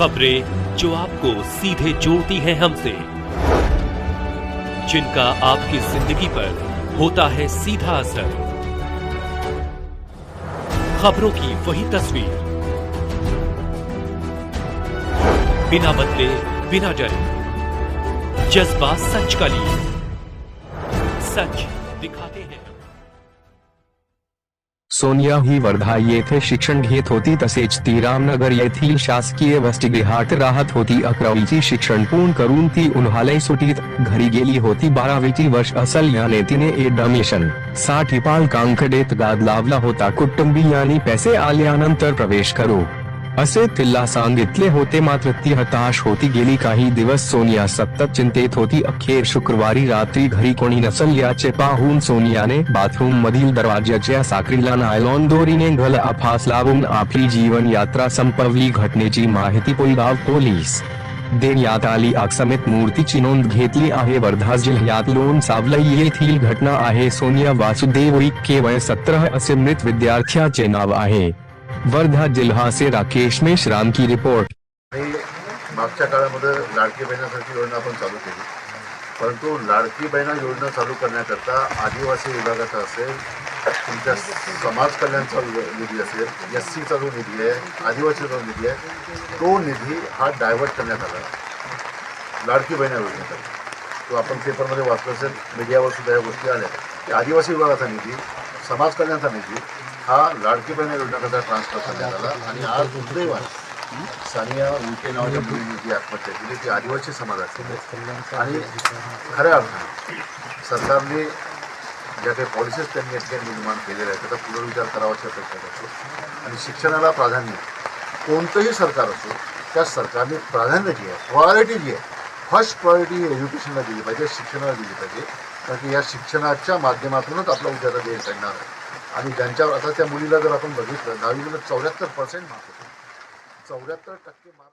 खबरें जो आपको सीधे जोड़ती हैं हमसे। जिनका आपकी ज़िंदगी पर होता है सीधा असर। खबरों की वही तस्वीर। बिना बदले, बिना डरे। जज्बा सच का लिए। सच दिखाते हैं। सोनिया ही वर्धा येथे शिक्षण घेत होती तसेच ती रामनगर येथील शासकीय वसतिगृहात राहत होती. अकरावीची शिक्षण पूर्ण करून ती उन्हाळी सुटीत घरी गेली होती. बारावीची वर्ष असल्याने तिने एडमिशनसाठी पालकांकडे गाद लावला होता. कुटुंबियांनी पैसे आल्यानंतर प्रवेश करू. असे तिला सांगितले होते, मात्र ती हताश होती. गेली काही दिवस सोनिया सतत चिंतेत होती. अखेर शुक्रवारी रात्री घरी कोणी नसल्याचे पाहून सोनियाने बाथरूम मधील दरवाज्याच्या साखरीला नायलॉन दोरीने गल फास लावून आपली जीवन यात्रा संपवली. घटनेची माहिती पुलगाव पोलीस देण्यात आली. आग मूर्तीची नोंद घेतली आहे. वर्धा जिल्ह्यात लोण सावलई येथील घटना आहे. सोनिया वासुदेव उईके वय सतरा, असे मृत विद्यार्थ्याचे नाव आहे. वर्धा जिल्हा से राकेश मेश्राम की रिपोर्ट। लाडकी बहिणासारखी योजना आपण चालू केली. परंतु लाडकी बहिणा योजना चालू करण्याकरता आदिवासी विभागाचा असेल, तुमच्या समाज कल्याणचा वि- निधी असेल, एस सीचा जो निधी आहे, आदिवासीचा जो निधी आहे तो निधी हा डायव्हर्ट करण्यात आला. लाडकी बहिणा योजनेसाठी तो आपण पेपरमध्ये वाचलं असेल मीडियावर सुद्धा या गोष्टी आल्या. की आदिवासी विभागाचा निधी समाज कल्याणचा निधी हा लाडकी बहिणा योजनेकरता ट्रान्सफर करण्यात आला आणि आज दुर्दैवाने सानिया उलके नावाच्या मुलीने जी आत्महत्या केली. ती आदिवासी समाजाची. आणि खऱ्या अर्थाने सरकारने ज्या काही पॉलिसीज त्यांनी या ठिकाणी निर्माण केलेल्या आहेत त्याचा पुनर्विचार करावाची अपेक्षा करतो. आणि शिक्षणाला प्राधान्य कोणतंही सरकार असो त्या सरकारने प्राधान्य जी आहे प्रायोरिटी जी आहे फर्स्ट प्रायोरिटी एज्युकेशनला दिली पाहिजे शिक्षणाला दिली पाहिजे. कारण की या शिक्षणाच्या माध्यमातूनच आपला उद्याचा देश घडणार आहे. आणि ज्यांच्यावर आता त्या मुलीला जर आपण बघितलं दहावीला चौऱ्याहत्तर पर्सेंट मार्क होते. चौऱ्याहत्तर टक्के मार्क